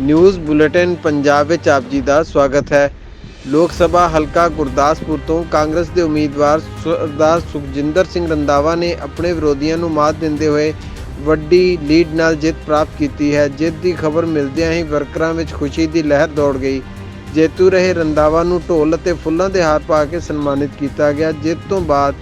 News bulletin Punjab ਵਿੱਚ ਆਪ ਜੀ ਦਾ ਸਵਾਗਤ ਹੈ। ਲੋਕ ਸਭਾ ਹਲਕਾ ਗੁਰਦਾਸਪੁਰ ਤੋਂ ਕਾਂਗਰਸ ਦੇ ਉਮੀਦਵਾਰ ਸਰਦਾਰ ਸੁਖਜਿੰਦਰ ਸਿੰਘ ਰੰਦਾਵਾ ਨੇ ਆਪਣੇ ਵਿਰੋਧੀਆਂ ਨੂੰ ਮਾਤ ਦਿੰਦੇ ਹੋਏ ਵੱਡੀ ਲੀਡ ਨਾਲ ਜਿੱਤ ਪ੍ਰਾਪਤ ਕੀਤੀ ਹੈ। ਜਿੱਤ ਦੀ ਖਬਰ ਮਿਲਦਿਆਂ ਹੀ ਵਰਕਰਾਂ ਵਿੱਚ ਖੁਸ਼ੀ ਦੀ ਲਹਿਰ ਦੌੜ ਗਈ। ਜੇਤੂ ਰਹੇ ਰੰਦਾਵਾ ਨੂੰ ਢੋਲ ਅਤੇ ਫੁੱਲਾਂ ਦੇ ਹਾਰ ਪਾ ਕੇ ਸਨਮਾਨਿਤ ਕੀਤਾ ਗਿਆ। ਜਿੱਤ ਤੋਂ ਬਾਅਦ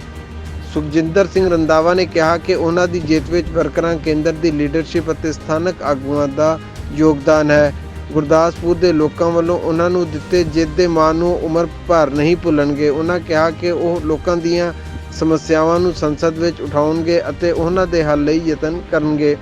ਸੁਖਜਿੰਦਰ ਸਿੰਘ ਰੰਦਾਵਾ ਨੇ ਕਿਹਾ ਕਿ ਉਹਨਾਂ ਦੀ ਜਿੱਤ ਵਿੱਚ ਵਰਕਰਾਂ ਕੇਂਦਰ ਦੀ ਲੀਡਰਸ਼ਿਪ ਅਤੇ ਸਥਾਨਕ ਆਗੂਆਂ ਦਾ ਯੋਗਦਾਨ ਹੈ। ਗੁਰਦਾਸਪੁਰ ਦੇ ਲੋਕਾਂ ਵੱਲੋਂ ਉਹਨਾਂ ਨੂੰ ਦਿੱਤੇ ਜਿੱਤ ਦੇ ਮਾਣ ਨੂੰ ਉਮਰ ਭਰ ਨਹੀਂ ਭੁੱਲਣਗੇ। ਉਹਨਾਂ ਕਿਹਾ ਕਿ ਉਹ ਲੋਕਾਂ ਦੀਆਂ ਸਮੱਸਿਆਵਾਂ ਨੂੰ ਸੰਸਦ ਵਿੱਚ ਉਠਾਉਣਗੇ ਅਤੇ ਉਹਨਾਂ ਦੇ ਹੱਲ ਲਈ ਯਤਨ ਕਰਨਗੇ।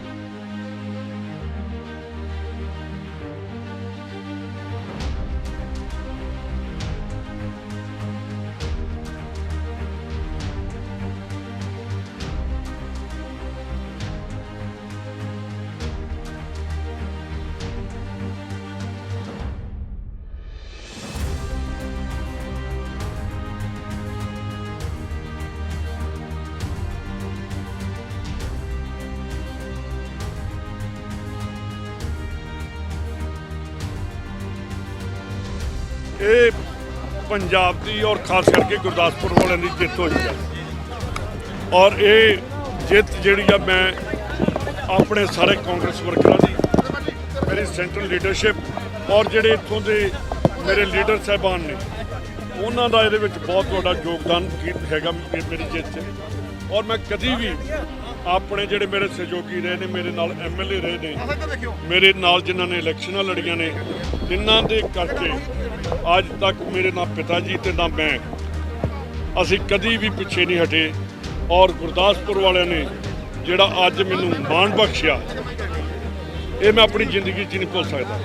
ਇਹ ਪੰਜਾਬ ਦੀ ਔਰ ਖਾਸ ਕਰਕੇ ਗੁਰਦਾਸਪੁਰ ਵਾਲਿਆਂ ਦੀ ਜਿੱਤ ਹੋਈ ਹੈ ਔਰ ਇਹ ਜਿੱਤ ਜਿਹੜੀ ਆ ਮੈਂ ਆਪਣੇ ਸਾਰੇ ਕਾਂਗਰਸ ਵਰਕਰਾਂ ਦੀ, ਮੇਰੀ ਸੈਂਟਰਲ ਲੀਡਰਸ਼ਿਪ ਔਰ ਜਿਹੜੇ ਇੱਥੋਂ ਦੇ ਮੇਰੇ ਲੀਡਰ ਸਾਹਿਬਾਨ ਨੇ, ਉਹਨਾਂ ਦਾ ਇਹਦੇ ਵਿੱਚ ਬਹੁਤ ਵੱਡਾ ਯੋਗਦਾਨ ਹੈਗਾ ਮੇਰੀ ਜਿੱਤ 'ਚ। ਔਰ ਮੈਂ ਕਦੀ ਵੀ ਆਪਣੇ ਜਿਹੜੇ ਮੇਰੇ ਸਹਿਯੋਗੀ ਰਹੇ ਨੇ ਮੇਰੇ ਨਾਲ ਐਮਐਲਏ ਰਹੇ ਨੇ ਮੇਰੇ ਨਾਲ ਜਿਨ੍ਹਾਂ ਨੇ ਇਲੈਕਸ਼ਨਾਂ ਲੜੀਆਂ ਨੇ ਜਿਨ੍ਹਾਂ ਦੇ ਕਰਕੇ ਅੱਜ ਤੱਕ ਮੇਰੇ ਨਾ ਪਿਤਾ ਜੀ ਤੇ ਨਾ ਮੈਂ ਅਸੀਂ ਕਦੀ ਵੀ ਪਿੱਛੇ ਨਹੀਂ ਹਟੇ। ਔਰ ਗੁਰਦਾਸਪੁਰ ਵਾਲਿਆਂ ਨੇ ਜਿਹੜਾ ਅੱਜ ਮੈਨੂੰ ਮਾਣ ਬਖਸ਼ਿਆ ਇਹ ਮੈਂ ਆਪਣੀ ਜ਼ਿੰਦਗੀ 'ਚ ਨਹੀਂ ਭੁੱਲ ਸਕਦਾ।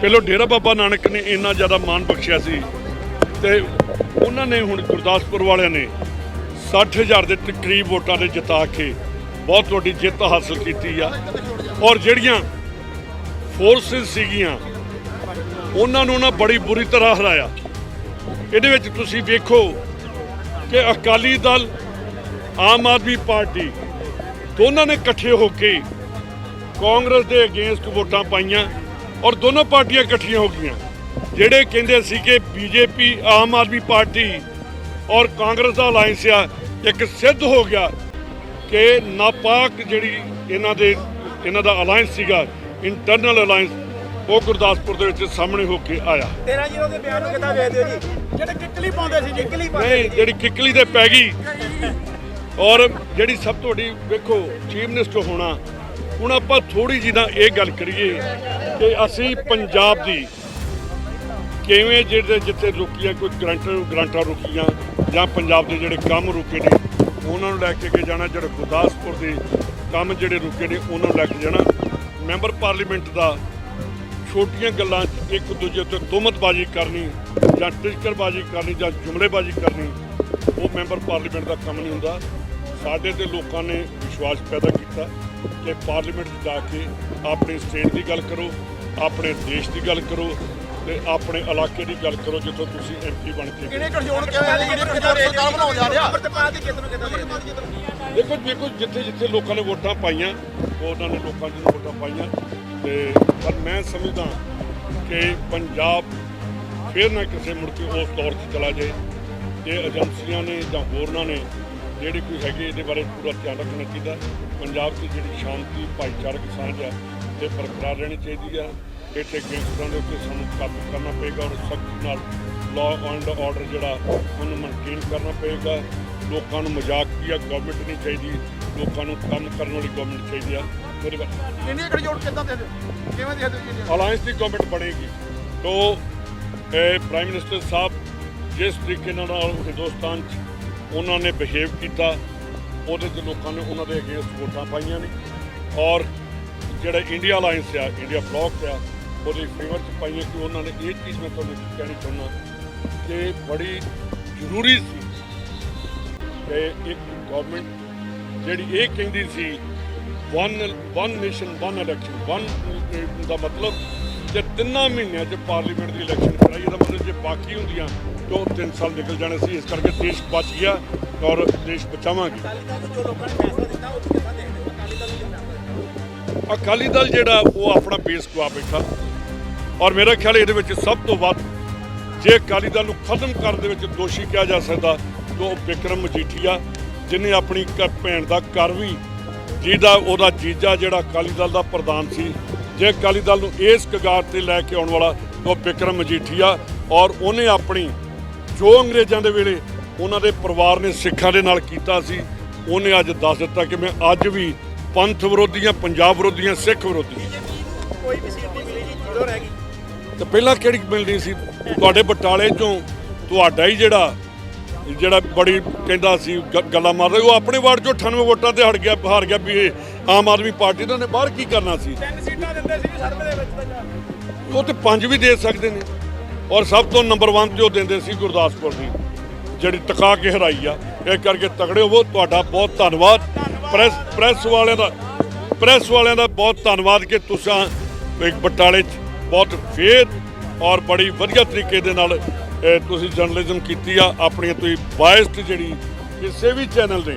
ਪਹਿਲਾਂ ਡੇਰਾ ਬਾਬਾ ਨਾਨਕ ਨੇ ਇੰਨਾ ਜ਼ਿਆਦਾ ਮਾਣ ਬਖਸ਼ਿਆ ਸੀ ਤੇ ਉਹਨਾਂ ਨੇ ਹੁਣ ਗੁਰਦਾਸਪੁਰ ਵਾਲਿਆਂ ਨੇ 60000 ਦੇ ਤਕਰੀਬ ਵੋਟਾਂ ਦੇ ਜਿਤਾ ਕੇ ਬਹੁਤ ਵੱਡੀ ਜਿੱਤ ਹਾਸਲ ਕੀਤੀ ਆ। ਔਰ ਜਿਹੜੀਆਂ ਫੋਰਸਸ ਸੀਗੀਆਂ, ਉਹਨਾਂ ਨੂੰ ਨਾ ਬੜੀ ਬੁਰੀ ਤਰ੍ਹਾਂ ਹਰਾਇਆ। ਇਹਦੇ ਵਿੱਚ ਤੁਸੀਂ ਵੇਖੋ ਕਿ ਅਕਾਲੀ ਦਲ, ਆਮ ਆਦਮੀ ਪਾਰਟੀ, ਦੋਨਾਂ ਨੇ ਇਕੱਠੇ ਹੋ ਕੇ ਕਾਂਗਰਸ ਦੇ ਅਗੇਂਸਟ ਵੋਟਾਂ ਪਾਈਆਂ ਔਰ ਦੋਨੋਂ ਪਾਰਟੀਆਂ ਇਕੱਠੀਆਂ ਹੋ ਗਈਆਂ, ਜਿਹੜੇ ਕਹਿੰਦੇ ਸੀ ਕਿ ਬੀਜੇਪੀ, ਆਮ ਆਦਮੀ ਪਾਰਟੀ ਔਰ ਕਾਂਗਰਸ ਦਾ ਅਲਾਈਅੰਸ ਆ, ਇੱਕ ਸਿੱਧ ਹੋ ਗਿਆ। ਕਿ ਨਾਪਾਕ ਜਿਹੜੀ ਇਹਨਾਂ ਦੇ ਇਹਨਾਂ ਦਾ ਅਲਾਈਅੰਸ ਸੀਗਾ ਇੰਟਰਨਲ ਅਲਾਈਅੰਸ ਉਹ ਗੁਰਦਾਸਪੁਰ ਦੇ ਵਿੱਚ ਸਾਹਮਣੇ ਹੋ ਕੇ ਆਇਆ। 13 ਜੀਰੋ ਦੇ ਬਿਆਨ ਨੂੰ ਕਿੱਦਾਂ ਵੇਖਦੇ ਹੋ ਜੀ? ਜਿਹੜੇ ਕਿੱਕਲੀ ਪਾਉਂਦੇ ਸੀ ਜੀ ਕਿੱਕਲੀ ਪਾਉਂਦੇ ਨਹੀਂ ਜਿਹੜੀ ਕਿੱਕਲੀ ਤੇ ਪੈ ਗਈ। ਔਰ ਜਿਹੜੀ ਸਭ ਤੋਂ ਵੱਡੀ ਵੇਖੋ ਚੀਫ ਮਿਨਿਸਟਰ ਹੋਣਾ ਹੁਣ ਆਪਾਂ ਥੋੜੀ ਜਿਹੀ ਨਾ ਇਹ ਗੱਲ ਕਰੀਏ ਕਿ ਅਸੀਂ ਪੰਜਾਬ ਦੀ ਕਿਵੇਂ ਜਿਹੜੇ ਜਿੱਥੇ ਰੁਕੀਆਂ ਕੋਈ ਗਰੰਟਰ ਗਰੰਟਾਂ ਰੁਕੀਆਂ ਜਾਂ ਪੰਜਾਬ ਦੇ ਜਿਹੜੇ ਕੰਮ ਰੁਕੇ ਨੇ ਉਹਨਾਂ ਨੂੰ ਲੈ ਕੇ ਅੱਗੇ ਜਾਣਾ, ਜਿਹੜੇ ਗੁਰਦਾਸਪੁਰ ਦੇ ਕੰਮ ਜਿਹੜੇ ਰੁਕੇ ਨੇ, ਉਹਨਾਂ ਨੂੰ ਲੈ ਕੇ ਜਾਣਾ। ਮੈਂਬਰ ਪਾਰਲੀਮੈਂਟ ਦਾ ਛੋਟੀਆਂ ਗੱਲਾਂ 'ਚ ਇੱਕ ਦੂਜੇ ਉੱਤੇ ਤੁਹਮਤਬਾਜ਼ੀ ਕਰਨੀ, ਜਾਂ ਟਿਚਕਰਬਾਜ਼ੀ ਕਰਨੀ, ਜਾਂ ਜੁਮਲੇਬਾਜ਼ੀ ਕਰਨੀ, ਉਹ ਮੈਂਬਰ ਪਾਰਲੀਮੈਂਟ ਦਾ ਕੰਮ ਨਹੀਂ ਹੁੰਦਾ। ਸਾਡੇ ਤੇ ਲੋਕਾਂ ਨੇ ਵਿਸ਼ਵਾਸ ਪੈਦਾ ਕੀਤਾ ਕਿ ਪਾਰਲੀਮੈਂਟ 'ਚ ਜਾ ਕੇ ਆਪਣੀ ਸਟੇਟ ਦੀ ਗੱਲ ਕਰੋ, ਆਪਣੇ ਦੇਸ਼ ਦੀ ਗੱਲ ਕਰੋ ਤੇ ਆਪਣੇ ਇਲਾਕੇ ਦੀ ਗੱਲ ਕਰੋ ਜਿੱਥੋਂ ਤੁਸੀਂ ਐਮਪੀ ਬਣ ਕੇ ਆ ਜੀ ਕਿਹਨੇ ਕਠਿਓਣ ਸਰਕਾਰ ਬਣਾਉਣ ਜਾ ਰਿਹਾ ਅਮਰਤਪਾਲ ਦੀ ਜਿੱਤ ਨੂੰ ਕਿੱਦਾਂ ਵੇਖਦੇ ਹੋ? ਦੇਖੋ ਦੇਖੋ ਜਿੱਥੇ ਜਿੱਥੇ ਲੋਕਾਂ ਨੇ ਵੋਟਾਂ ਪਾਈਆਂ ਉਹ ਉਹਨਾਂ ਨੇ ਲੋਕਾਂ ਨੂੰ ਵੋਟਾਂ ਪਾਈਆਂ। ਤੇ ਪਰ ਮੈਂ ਸਮਝਦਾ ਕਿ ਪੰਜਾਬ ਫਿਰ ਨਾ ਕਿਸੇ ਮੁੜ ਕੇ ਉਸ ਦੌਰ 'ਚ ਚਲਾ ਜਾਏ। ਤੇ ਏਜੰਸੀਆਂ ਨੇ ਜਾਂ ਹੋਰਨਾਂ ਨੇ ਜਿਹੜੀ ਕੋਈ ਹੈਗੀ ਇਹਦੇ ਬਾਰੇ ਪੂਰਾ ਧਿਆਨ ਰੱਖਣਾ ਚਾਹੀਦਾ। ਪੰਜਾਬ 'ਚ ਜਿਹੜੀ ਸ਼ਾਂਤੀ ਭਾਈਚਾਰਕ ਸਾਂਝ ਆ ਇਹ ਬਰਕਰਾਰ ਰਹਿਣੀ ਚਾਹੀਦੀ ਆ। ਇੱਥੇ ਗੈਂਗਸਟਰਾਂ ਦੇ ਉੱਤੇ ਸਾਨੂੰ ਕਾਬੂ ਕਰਨਾ ਪਏਗਾ ਔਰ ਸਖਤ ਨਾਲ ਲਾਅ ਐਂਡ ਆਰਡਰ ਜਿਹੜਾ ਉਹਨੂੰ ਮੇਨਟੇਨ ਕਰਨਾ ਪਏਗਾ। ਲੋਕਾਂ ਨੂੰ ਮਜ਼ਾਕ ਕੀ ਆ ਗਵਰਨਮੈਂਟ ਨਹੀਂ ਚਾਹੀਦੀ। ਲੋਕਾਂ ਨੂੰ ਕੰਮ ਕਰਨ ਵਾਲੀ ਗਵਰਨਮੈਂਟ ਚਾਹੀਦੀ ਆ। ਮੇਰੇ ਬਾਰੇ ਕਿਹਨੇ ਕਠਿਓਣ ਕਿੱਦਾਂ ਦੇਖਦੇ ਹੋ? ਕਿਵੇਂ ਹੋ ਜੀ ਅਲਾਈਅੰਸ ਦੀ ਗਵਰਨਮੈਂਟ ਬਣੇਗੀ। ਤੋ ਇਹ ਪ੍ਰਾਈਮ ਮਿਨਿਸਟਰ ਸਾਹਿਬ ਜਿਸ ਤਰੀਕੇ ਨਾਲ ਹਿੰਦੁਸਤਾਨ 'ਚ ਉਹਨਾਂ ਨੇ ਬਿਹੇਵ ਕੀਤਾ ਉਹਦੇ 'ਚ ਲੋਕਾਂ ਨੇ ਉਹਨਾਂ ਦੇ ਅਗੇਂਸਟ ਵੋਟਾਂ ਪਾਈਆਂ ਨੇ। ਔਰ ਜਿਹੜਾ ਇੰਡੀਆ ਅਲਾਈਅੰਸ ਆ ਇੰਡੀਆ ਬਲੌਕ ਆ ਉਹਦੇ ਫੇਵਰ 'ਚ ਪਾਈਆਂ ਕਿ ਉਹਨਾਂ ਨੇ ਇਹ ਚੀਜ਼ ਮੈਂ ਤੁਹਾਨੂੰ ਕਹਿਣੀ ਚਾਹੁੰਦਾ ਕਿ ਬੜੀ ਜ਼ਰੂਰੀ ਸੀ ਕਿ ਇੱਕ ਗਵਰਨਮੈਂਟ ਜਿਹੜੀ ਇਹ ਕਹਿੰਦੀ ਸੀ one one nation one election one ਦਾ ਮਤਲਬ ਜੇ ਤਿੰਨਾਂ ਮਹੀਨਿਆਂ 'ਚ ਪਾਰਲੀਮੈਂਟ ਦੀ ਇਲੈਕਸ਼ਨ ਕਰਾਈ, ਇਹਦਾ ਮਤਲਬ ਜੇ ਬਾਕੀ ਹੁੰਦੀਆਂ ਤਾਂ ਉਹ ਤਿੰਨ ਸਾਲ ਨਿਕਲ ਜਾਣੇ ਸੀ। ਇਸ ਕਰਕੇ ਦੇਸ਼ ਬਚ ਗਿਆ ਔਰ ਦੇਸ਼ ਬਚਾਵਾਂਗੇ। ਅਕਾਲੀ ਦਲ ਅਕਾਲੀ ਦਲ ਜਿਹੜਾ, ਉਹ ਆਪਣਾ ਬੇਸ ਗਵਾ ਬੈਠਾ। ਔਰ ਮੇਰਾ ਖਿਆਲ ਇਹਦੇ ਵਿੱਚ ਸਭ ਤੋਂ ਵੱਧ ਜੇ ਅਕਾਲੀ ਦਲ ਨੂੰ ਖਤਮ ਕਰਨ ਦੇ ਵਿੱਚ ਦੋਸ਼ੀ ਕਿਹਾ ਜਾ ਸਕਦਾ, ਤਾਂ ਉਹ ਵਿਕਰਮ ਮਜੀਠੀਆ ਜਿਨੇ ਆਪਣੀ ਕ- ਭੈਣ ਦਾ ਘਰ ਵੀ ਜਿਹਦਾ ਉਹਦਾ ਜੀਜਾ ਜਿਹੜਾ ਅਕਾਲੀ ਦਲ ਦਾ ਪ੍ਰਧਾਨ ਸੀ, ਜੇ ਅਕਾਲੀ ਦਲ ਨੂੰ ਇਸ ਕਗਾਰ ਤੇ ਲੈ ਕੇ ਆਉਣ ਵਾਲਾ ਉਹ ਵਿਕਰਮ ਮਜੀਠੀਆ ਔਰ ਉਹਨੇ ਆਪਣੀ ਜੋ ਅੰਗਰੇਜ਼ਾਂ ਦੇ ਵੇਲੇ ਉਹਨਾਂ ਦੇ ਪਰਿਵਾਰ ਨੇ ਸਿੱਖਾਂ ਦੇ ਨਾਲ ਕੀਤਾ ਸੀ, ਉਹਨੇ ਅੱਜ ਦੱਸ ਦਿੱਤਾ ਕਿ ਮੈਂ ਅੱਜ ਵੀ ਪੰਥ ਵਿਰੋਧੀਆਂ, ਪੰਜਾਬ ਵਿਰੋਧੀਆਂ, ਸਿੱਖ ਵਿਰੋਧੀ ਕੋਈ ਵੀ ਸੀਟ ਨਹੀਂ ਮਿਲੀ ਜੀ ਜ਼ੀਰੋ ਰਹਿ ਗਈ। ਤੇ ਪਹਿਲਾਂ ਕਿਹੜੀ ਮਿਲਦੀ ਸੀ? ਤੁਹਾਡੇ ਬਟਾਲੇ ਚੋਂ ਤੁਹਾਡਾ ਹੀ ਜਿਹੜਾ ਜਿਹੜਾ ਬੜੀ ਕਹਿੰਦਾ ਸੀ ਗੱਲਾਂ ਮਾਰਦਾ ਉਹ ਆਪਣੇ ਵਾਰਡ ਚੋਂ 98 ਵੋਟਾਂ ਤੇ ਹਟ ਗਿਆ ਹਾਰ ਗਿਆ ਵੀ ਇਹ ਆਮ ਆਦਮੀ ਪਾਰਟੀ ਦਾ ਨੇ ਬਾਹਰ ਕੀ ਕਰਨਾ ਸੀ? ਤਿੰਨ ਸੀਟਾਂ ਦਿੰਦੇ ਸੀ ਸਰਵੇ ਦੇ ਵਿੱਚ ਤਾਂ ਜਾ ਉਹ ਤੇ ਪੰਜ ਵੀ ਦੇ ਸਕਦੇ ਨੇ। ਔਰ ਸਭ ਤੋਂ ਨੰਬਰ 1 ਤੇ ਉਹ ਦਿੰਦੇ ਸੀ ਗੁਰਦਾਸਪੁਰ ਦੀ ਜਿਹੜੀ ਟਕਾ ਕੇ ਹਰਾਈ ਆ ਇਹ ਕਰਕੇ ਤਗੜੇ ਹੋਵੋ ਤੁਹਾਡਾ ਬਹੁਤ ਧੰਨਵਾਦ। ਪ੍ਰੈਸ ਪ੍ਰੈਸ ਵਾਲਿਆਂ ਦਾ ਪ੍ਰੈਸ ਵਾਲਿਆਂ ਦਾ ਬਹੁਤ ਧੰਨਵਾਦ ਕਿ ਤੁਸੀਂ ਇੱਕ ਬਟਾਲੇ 'ਚ ਬਹੁਤ ਫੇਰ ਔਰ ਬੜੀ ਵਧੀਆ ਤਰੀਕੇ ਦੇ ਨਾਲ ਤੁਸੀਂ ਜਰਨਲਿਜ਼ਮ ਕੀਤੀ ਆ ਆਪਣੀ ਤੁਸੀਂ ਬਾਇਸਡ ਜਿਹੜੀ ਕਿਸੇ ਵੀ ਚੈਨਲ ਨੇ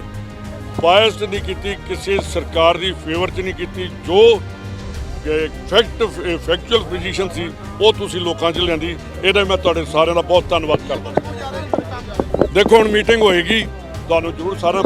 ਬਾਇਸਡ ਨਹੀਂ ਕੀਤੀ, ਕਿਸੇ ਸਰਕਾਰ ਦੀ ਫੇਵਰ 'ਚ ਨਹੀਂ ਕੀਤੀ, ਜੋ ਫੈਕਟ ਫੈਕਚੁਅਲ ਪੋਜੀਸ਼ਨ ਸੀ, ਉਹ ਤੁਸੀਂ ਲੋਕਾਂ 'ਚ ਲਿਆਂਦੀ, ਇਹਦਾ ਮੈਂ ਤੁਹਾਡੇ ਸਾਰਿਆਂ ਦਾ ਬਹੁਤ ਧੰਨਵਾਦ ਕਰਦਾ। ਦੇਖੋ, ਹੁਣ ਮੀਟਿੰਗ ਹੋਏਗੀ, ਤੁਹਾਨੂੰ ਜ਼ਰੂਰ ਸਾਰਾ